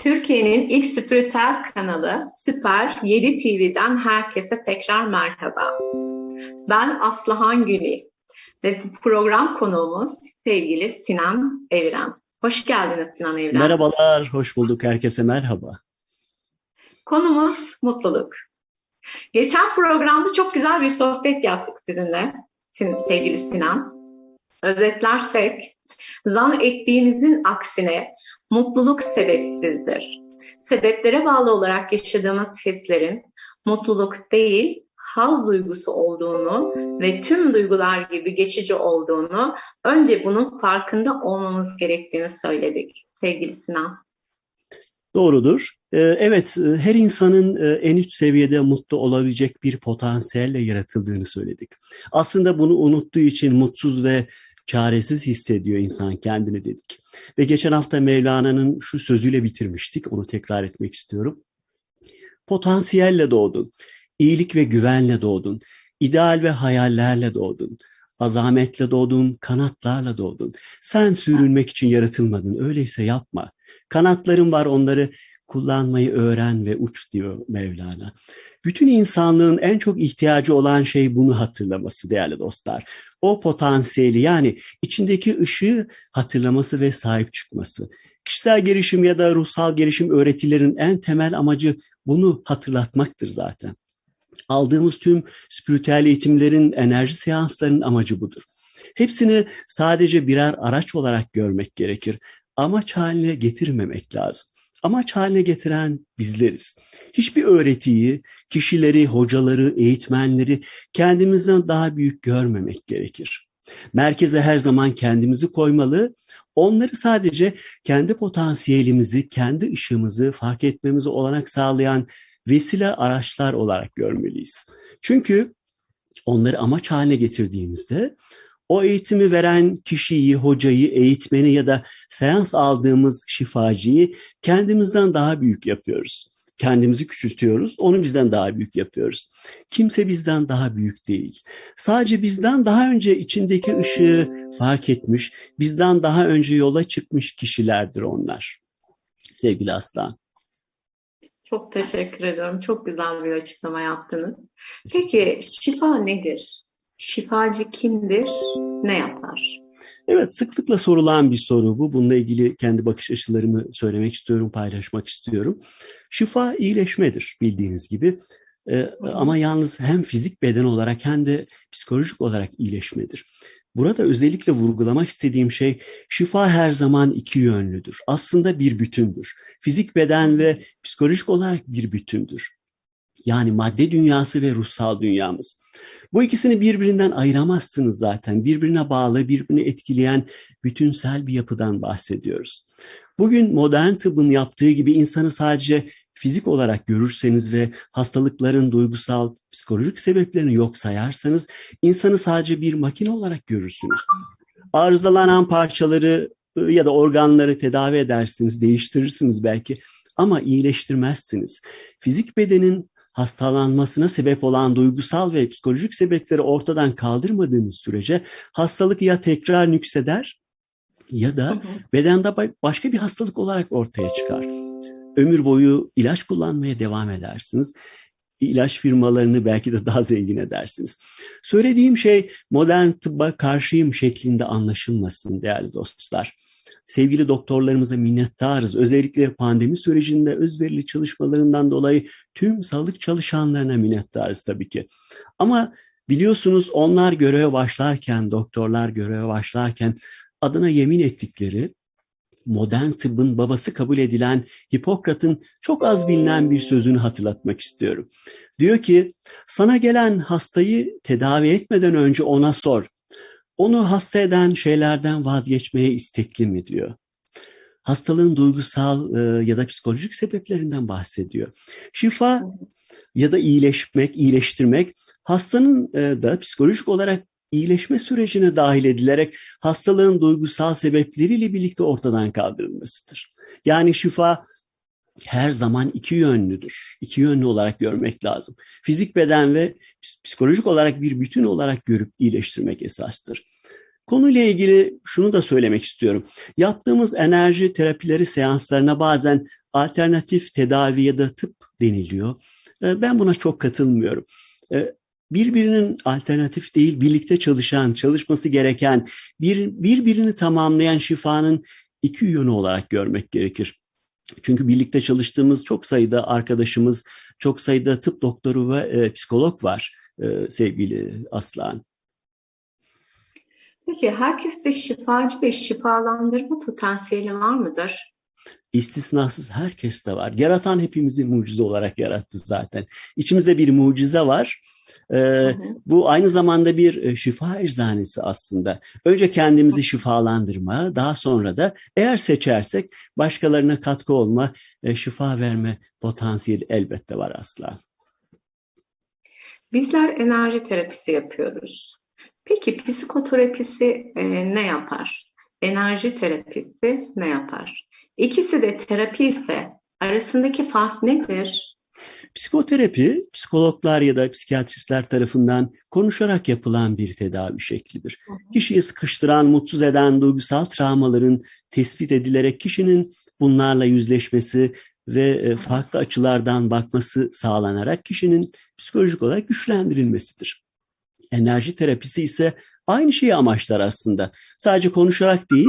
Türkiye'nin ilk spiritüel kanalı Süper 7 TV'den herkese tekrar merhaba. Ben Aslıhan Güli ve bu program konuğumuz sevgili Sinan Evren. Hoş geldiniz Sinan Evren. Merhabalar, hoş bulduk. Herkese merhaba. Konumuz mutluluk. Geçen programda çok güzel bir sohbet yaptık sizinle sevgili Sinan. Özetlersek, zan ettiğimizin aksine mutluluk sebepsizdir. Sebeplere bağlı olarak yaşadığımız hislerin mutluluk değil, haz duygusu olduğunu ve tüm duygular gibi geçici olduğunu, önce bunun farkında olmamız gerektiğini söyledik sevgili Sinan. Doğrudur. Evet, her insanın en üst seviyede mutlu olabilecek bir potansiyelle yaratıldığını söyledik. Aslında bunu unuttuğu için mutsuz ve çaresiz hissediyor insan kendini dedik. Ve geçen hafta Mevlana'nın şu sözüyle bitirmiştik. Onu tekrar etmek istiyorum. Potansiyelle doğdun. iyilik ve güvenle doğdun. ideal ve hayallerle doğdun. Azametle doğdun, kanatlarla doğdun. Sen sürünmek için yaratılmadın. Öyleyse yapma. Kanatların var onları kullanmayı öğren ve uç diyor Mevlana. Bütün insanlığın en çok ihtiyacı olan şey bunu hatırlaması değerli dostlar. O potansiyeli yani içindeki ışığı hatırlaması ve sahip çıkması. Kişisel gelişim ya da ruhsal gelişim öğretilerin en temel amacı bunu hatırlatmaktır zaten. Aldığımız tüm spiritüel eğitimlerin, enerji seanslarının amacı budur. Hepsini sadece birer araç olarak görmek gerekir. Amaç haline getirmemek lazım amaç haline getiren bizleriz. Hiçbir öğretiyi, kişileri, hocaları, eğitmenleri kendimizden daha büyük görmemek gerekir. Merkeze her zaman kendimizi koymalı, onları sadece kendi potansiyelimizi, kendi ışığımızı fark etmemize olanak sağlayan vesile araçlar olarak görmeliyiz. Çünkü onları amaç haline getirdiğimizde o eğitimi veren kişiyi, hocayı, eğitmeni ya da seans aldığımız şifacıyı kendimizden daha büyük yapıyoruz. Kendimizi küçültüyoruz, onu bizden daha büyük yapıyoruz. Kimse bizden daha büyük değil. Sadece bizden daha önce içindeki ışığı fark etmiş, bizden daha önce yola çıkmış kişilerdir onlar. Sevgili Aslan. Çok teşekkür ediyorum. Çok güzel bir açıklama yaptınız. Peki şifa nedir? Şifacı kimdir? Ne yapar? Evet sıklıkla sorulan bir soru bu. Bununla ilgili kendi bakış açılarımı söylemek istiyorum, paylaşmak istiyorum. Şifa iyileşmedir bildiğiniz gibi. Ee, ama yalnız hem fizik beden olarak hem de psikolojik olarak iyileşmedir. Burada özellikle vurgulamak istediğim şey şifa her zaman iki yönlüdür. Aslında bir bütündür. Fizik beden ve psikolojik olarak bir bütündür. Yani madde dünyası ve ruhsal dünyamız. Bu ikisini birbirinden ayıramazsınız zaten. Birbirine bağlı, birbirini etkileyen bütünsel bir yapıdan bahsediyoruz. Bugün modern tıbbın yaptığı gibi insanı sadece fizik olarak görürseniz ve hastalıkların duygusal, psikolojik sebeplerini yok sayarsanız insanı sadece bir makine olarak görürsünüz. Arızalanan parçaları ıı, ya da organları tedavi edersiniz, değiştirirsiniz belki ama iyileştirmezsiniz. Fizik bedenin hastalanmasına sebep olan duygusal ve psikolojik sebepleri ortadan kaldırmadığımız sürece hastalık ya tekrar nükseder ya da bedende başka bir hastalık olarak ortaya çıkar. Ömür boyu ilaç kullanmaya devam edersiniz. İlaç firmalarını belki de daha zengin edersiniz. Söylediğim şey modern tıbba karşıyım şeklinde anlaşılmasın değerli dostlar sevgili doktorlarımıza minnettarız. Özellikle pandemi sürecinde özverili çalışmalarından dolayı tüm sağlık çalışanlarına minnettarız tabii ki. Ama biliyorsunuz onlar göreve başlarken, doktorlar göreve başlarken adına yemin ettikleri modern tıbbın babası kabul edilen Hipokrat'ın çok az bilinen bir sözünü hatırlatmak istiyorum. Diyor ki, sana gelen hastayı tedavi etmeden önce ona sor onu hasta eden şeylerden vazgeçmeye istekli mi diyor. Hastalığın duygusal e, ya da psikolojik sebeplerinden bahsediyor. Şifa ya da iyileşmek, iyileştirmek hastanın e, da psikolojik olarak iyileşme sürecine dahil edilerek hastalığın duygusal sebepleriyle birlikte ortadan kaldırılmasıdır. Yani şifa her zaman iki yönlüdür. İki yönlü olarak görmek lazım. Fizik beden ve psikolojik olarak bir bütün olarak görüp iyileştirmek esastır. Konuyla ilgili şunu da söylemek istiyorum. Yaptığımız enerji terapileri seanslarına bazen alternatif tedavi ya da tıp deniliyor. E, ben buna çok katılmıyorum. E, birbirinin alternatif değil, birlikte çalışan, çalışması gereken, bir, birbirini tamamlayan şifanın iki yönü olarak görmek gerekir. Çünkü birlikte çalıştığımız çok sayıda arkadaşımız, çok sayıda tıp doktoru ve e, psikolog var e, sevgili Aslan. Peki herkeste şifacı ve şifalandırma potansiyeli var mıdır? İstisnasız herkeste var. Yaratan hepimizi mucize olarak yarattı zaten. İçimizde bir mucize var. Ee, bu aynı zamanda bir e, şifa eczanesi aslında. Önce kendimizi şifalandırma, daha sonra da eğer seçersek başkalarına katkı olma, e, şifa verme potansiyeli elbette var asla. Bizler enerji terapisi yapıyoruz. Peki psikoterapisi e, ne yapar? Enerji terapisi ne yapar? İkisi de terapi ise arasındaki fark nedir? Psikoterapi, psikologlar ya da psikiyatristler tarafından konuşarak yapılan bir tedavi şeklidir. Kişiyi sıkıştıran, mutsuz eden duygusal travmaların tespit edilerek kişinin bunlarla yüzleşmesi ve e, farklı açılardan bakması sağlanarak kişinin psikolojik olarak güçlendirilmesidir. Enerji terapisi ise aynı şeyi amaçlar aslında. Sadece konuşarak değil,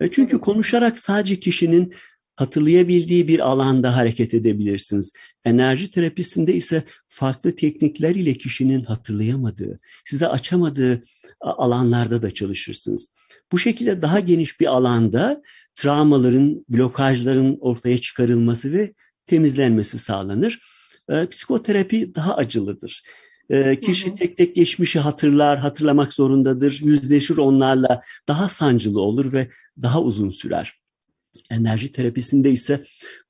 e, çünkü konuşarak sadece kişinin hatırlayabildiği bir alanda hareket edebilirsiniz. Enerji terapisinde ise farklı teknikler ile kişinin hatırlayamadığı, size açamadığı alanlarda da çalışırsınız. Bu şekilde daha geniş bir alanda travmaların, blokajların ortaya çıkarılması ve temizlenmesi sağlanır. E, psikoterapi daha acılıdır. E, kişi tek tek geçmişi hatırlar, hatırlamak zorundadır, yüzleşir onlarla, daha sancılı olur ve daha uzun sürer. Enerji terapisinde ise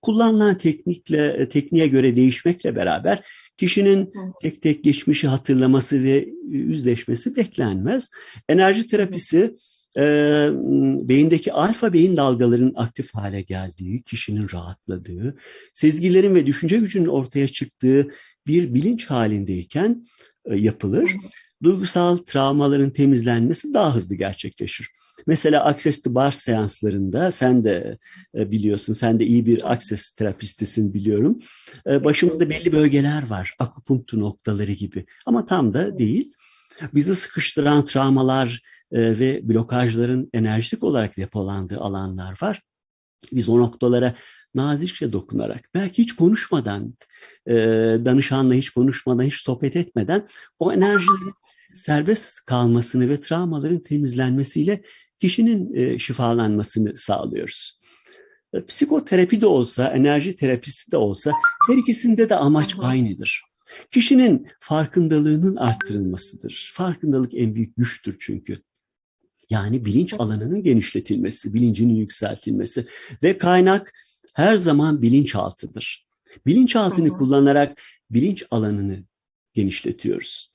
kullanılan teknikle e, tekniğe göre değişmekle beraber kişinin tek tek geçmişi hatırlaması ve yüzleşmesi beklenmez. Enerji terapisi e, beyindeki alfa beyin dalgalarının aktif hale geldiği, kişinin rahatladığı, sezgilerin ve düşünce gücünün ortaya çıktığı bir bilinç halindeyken e, yapılır. Duygusal travmaların temizlenmesi daha hızlı gerçekleşir. Mesela Access to Bar seanslarında sen de e, biliyorsun, sen de iyi bir Access terapistisin biliyorum. E, başımızda belli bölgeler var, akupunktur noktaları gibi ama tam da değil. Bizi sıkıştıran travmalar ve blokajların enerjik olarak depolandığı alanlar var. Biz o noktalara nazikçe dokunarak, belki hiç konuşmadan, e, danışanla hiç konuşmadan, hiç sohbet etmeden o enerjilerin serbest kalmasını ve travmaların temizlenmesiyle kişinin e, şifalanmasını sağlıyoruz. E, psikoterapi de olsa, enerji terapisi de olsa her ikisinde de amaç aynıdır. Kişinin farkındalığının arttırılmasıdır. Farkındalık en büyük güçtür çünkü. Yani bilinç alanının genişletilmesi, bilincinin yükseltilmesi ve kaynak her zaman bilinçaltıdır. Bilinçaltını Aha. kullanarak bilinç alanını genişletiyoruz.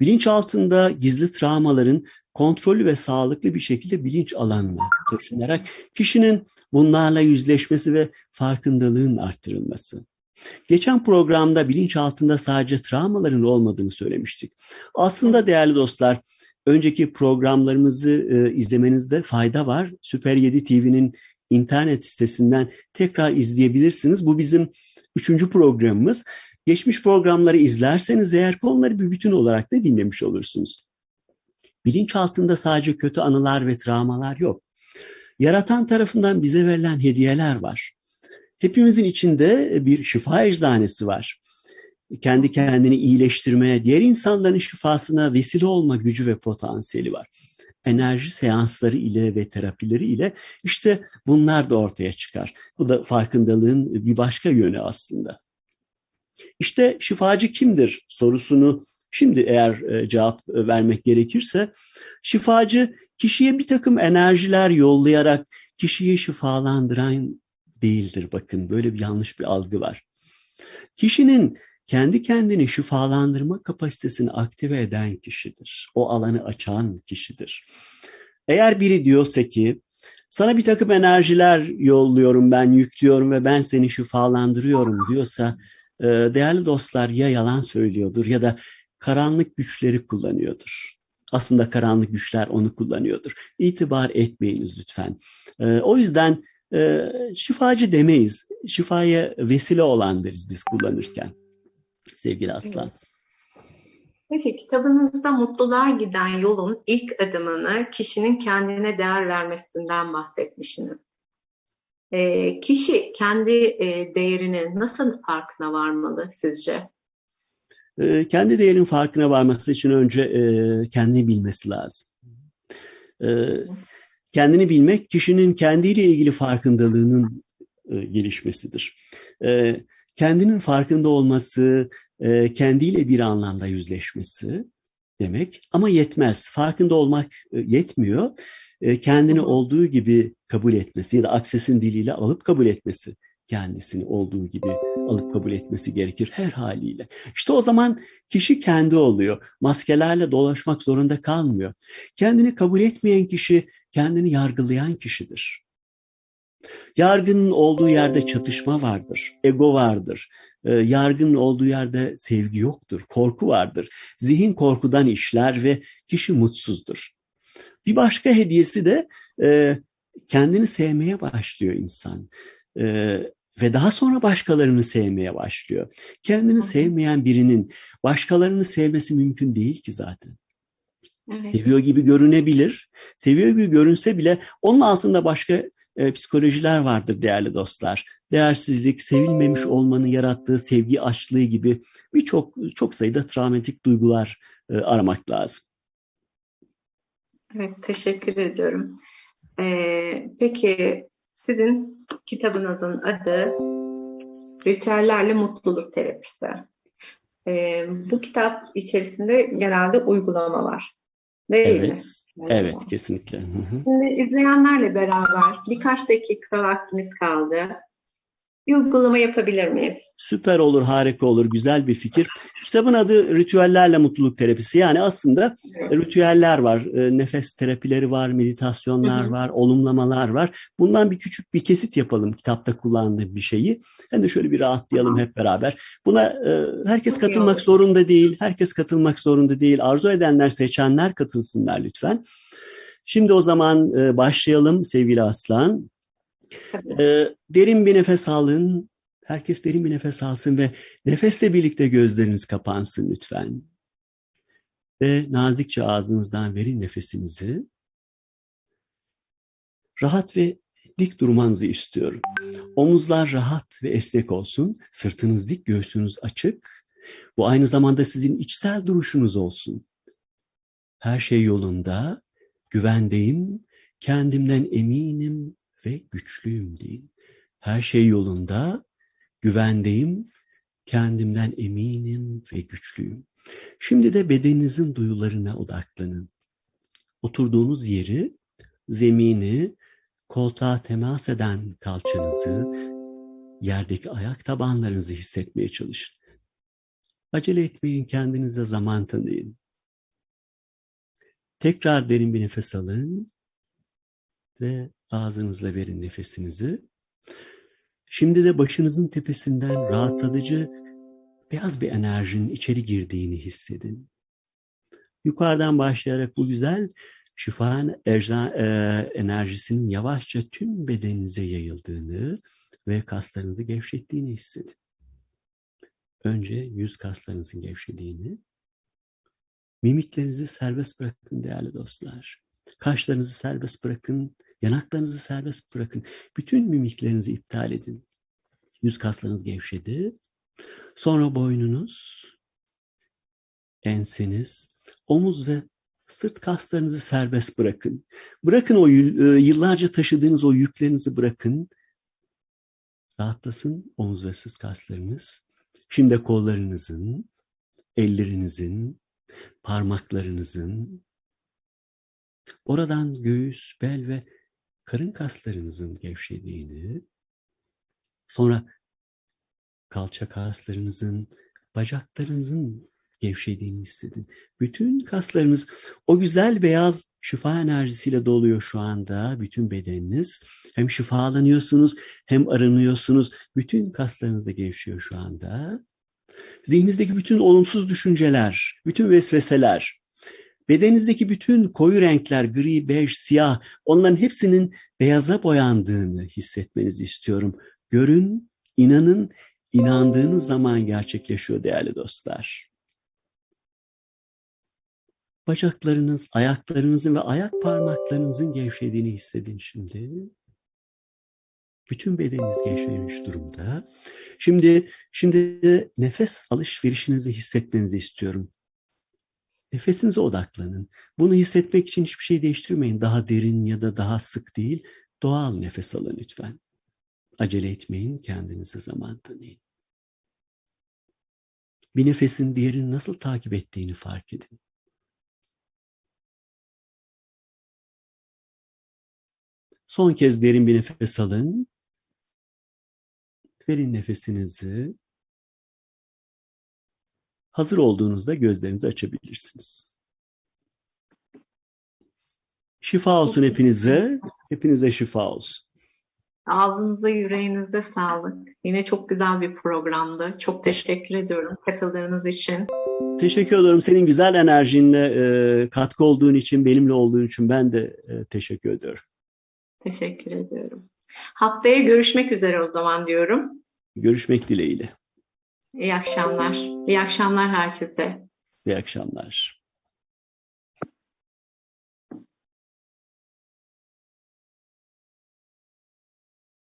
Bilinç altında gizli travmaların kontrollü ve sağlıklı bir şekilde bilinç alanına taşınarak kişinin bunlarla yüzleşmesi ve farkındalığın arttırılması. Geçen programda bilinç altında sadece travmaların olmadığını söylemiştik. Aslında değerli dostlar, önceki programlarımızı e, izlemenizde fayda var. Süper 7 TV'nin internet sitesinden tekrar izleyebilirsiniz. Bu bizim üçüncü programımız. Geçmiş programları izlerseniz eğer konuları bir bütün olarak da dinlemiş olursunuz. Bilinç altında sadece kötü anılar ve travmalar yok. Yaratan tarafından bize verilen hediyeler var. Hepimizin içinde bir şifa eczanesi var. Kendi kendini iyileştirmeye, diğer insanların şifasına vesile olma gücü ve potansiyeli var enerji seansları ile ve terapileri ile işte bunlar da ortaya çıkar. Bu da farkındalığın bir başka yönü aslında. İşte şifacı kimdir sorusunu şimdi eğer e, cevap vermek gerekirse şifacı kişiye bir takım enerjiler yollayarak kişiyi şifalandıran değildir. Bakın böyle bir yanlış bir algı var. Kişinin kendi kendini şifalandırma kapasitesini aktive eden kişidir. O alanı açan kişidir. Eğer biri diyorsa ki sana bir takım enerjiler yolluyorum ben, yüklüyorum ve ben seni şifalandırıyorum diyorsa e, değerli dostlar ya yalan söylüyordur ya da karanlık güçleri kullanıyordur. Aslında karanlık güçler onu kullanıyordur. İtibar etmeyiniz lütfen. E, o yüzden e, şifacı demeyiz. Şifaya vesile olan deriz biz kullanırken. Sevgili Aslan. Peki kitabınızda mutluluğa giden yolun ilk adımını kişinin kendine değer vermesinden bahsetmişsiniz. E, kişi kendi e, değerini nasıl farkına varmalı sizce? E, kendi değerinin farkına varması için önce e, kendini bilmesi lazım. E, kendini bilmek kişinin kendiyle ilgili farkındalığının e, gelişmesidir. E, kendinin farkında olması, e, kendiyle bir anlamda yüzleşmesi demek ama yetmez. Farkında olmak e, yetmiyor. E, kendini olduğu gibi kabul etmesi ya da aksesin diliyle alıp kabul etmesi kendisini olduğu gibi alıp kabul etmesi gerekir her haliyle. İşte o zaman kişi kendi oluyor. Maskelerle dolaşmak zorunda kalmıyor. Kendini kabul etmeyen kişi kendini yargılayan kişidir. Yargının olduğu yerde çatışma vardır, ego vardır. Ee, yargının olduğu yerde sevgi yoktur, korku vardır. Zihin korkudan işler ve kişi mutsuzdur. Bir başka hediyesi de e, kendini sevmeye başlıyor insan. E, ve daha sonra başkalarını sevmeye başlıyor. Kendini sevmeyen birinin başkalarını sevmesi mümkün değil ki zaten. Evet. Seviyor gibi görünebilir. Seviyor gibi görünse bile onun altında başka e, psikolojiler vardır değerli dostlar. Değersizlik, sevilmemiş olmanın yarattığı sevgi açlığı gibi birçok çok sayıda travmatik duygular e, aramak lazım. Evet, teşekkür ediyorum. Ee, peki sizin kitabınızın adı Ritüellerle Mutluluk Terapisi. Ee, bu kitap içerisinde genelde uygulama var. Değil evet, mi? Evet, kesinlikle. Şimdi izleyenlerle beraber birkaç dakika vaktimiz kaldı. Bir uygulama yapabilir miyiz? Süper olur, harika olur, güzel bir fikir. Kitabın adı Ritüellerle Mutluluk Terapisi. Yani aslında ritüeller var, e, nefes terapileri var, meditasyonlar var, olumlamalar var. Bundan bir küçük bir kesit yapalım kitapta kullandığı bir şeyi. Hem de şöyle bir rahatlayalım hep beraber. Buna e, herkes katılmak zorunda değil, herkes katılmak zorunda değil. Arzu edenler, seçenler katılsınlar lütfen. Şimdi o zaman e, başlayalım sevgili Aslan. Ee, derin bir nefes alın. Herkes derin bir nefes alsın ve nefesle birlikte gözleriniz kapansın lütfen. Ve nazikçe ağzınızdan verin nefesinizi. Rahat ve dik durmanızı istiyorum. Omuzlar rahat ve esnek olsun. Sırtınız dik, göğsünüz açık. Bu aynı zamanda sizin içsel duruşunuz olsun. Her şey yolunda, güvendeyim, kendimden eminim, ve güçlüyüm deyin. Her şey yolunda, güvendeyim, kendimden eminim ve güçlüyüm. Şimdi de bedeninizin duyularına odaklanın. Oturduğunuz yeri, zemini, koltuğa temas eden kalçanızı, yerdeki ayak tabanlarınızı hissetmeye çalışın. Acele etmeyin, kendinize zaman tanıyın. Tekrar derin bir nefes alın ve Ağzınızla verin nefesinizi. Şimdi de başınızın tepesinden rahatlatıcı beyaz bir enerjinin içeri girdiğini hissedin. Yukarıdan başlayarak bu güzel şifa e, enerjisinin yavaşça tüm bedeninize yayıldığını ve kaslarınızı gevşettiğini hissedin. Önce yüz kaslarınızın gevşediğini, mimiklerinizi serbest bırakın değerli dostlar. Kaşlarınızı serbest bırakın, Yanaklarınızı serbest bırakın. Bütün mimiklerinizi iptal edin. Yüz kaslarınız gevşedi. Sonra boynunuz, enseniz, omuz ve sırt kaslarınızı serbest bırakın. Bırakın o e, yıllarca taşıdığınız o yüklerinizi bırakın. Rahatlasın omuz ve sırt kaslarınız. Şimdi kollarınızın, ellerinizin, parmaklarınızın, oradan göğüs, bel ve karın kaslarınızın gevşediğini, sonra kalça kaslarınızın, bacaklarınızın gevşediğini hissedin. Bütün kaslarınız o güzel beyaz şifa enerjisiyle doluyor şu anda bütün bedeniniz. Hem şifalanıyorsunuz hem arınıyorsunuz. Bütün kaslarınız da gevşiyor şu anda. Zihninizdeki bütün olumsuz düşünceler, bütün vesveseler, Bedeninizdeki bütün koyu renkler, gri, bej, siyah, onların hepsinin beyaza boyandığını hissetmenizi istiyorum. Görün, inanın, inandığınız zaman gerçekleşiyor değerli dostlar. Bacaklarınız, ayaklarınızın ve ayak parmaklarınızın gevşediğini hissedin şimdi. Bütün bedeniniz gevşemiş durumda. Şimdi şimdi nefes alışverişinizi hissetmenizi istiyorum. Nefesinize odaklanın. Bunu hissetmek için hiçbir şey değiştirmeyin. Daha derin ya da daha sık değil. Doğal nefes alın lütfen. Acele etmeyin, kendinize zaman tanıyın. Bir nefesin diğerini nasıl takip ettiğini fark edin. Son kez derin bir nefes alın. Verin nefesinizi. Hazır olduğunuzda gözlerinizi açabilirsiniz. Şifa olsun hepinize. Hepinize şifa olsun. Ağzınıza, yüreğinize sağlık. Yine çok güzel bir programdı. Çok teşekkür ediyorum katıldığınız için. Teşekkür ederim. Senin güzel enerjinle e, katkı olduğun için, benimle olduğun için ben de e, teşekkür ediyorum. Teşekkür ediyorum. Haftaya görüşmek üzere o zaman diyorum. Görüşmek dileğiyle. İyi akşamlar. İyi akşamlar herkese. İyi akşamlar.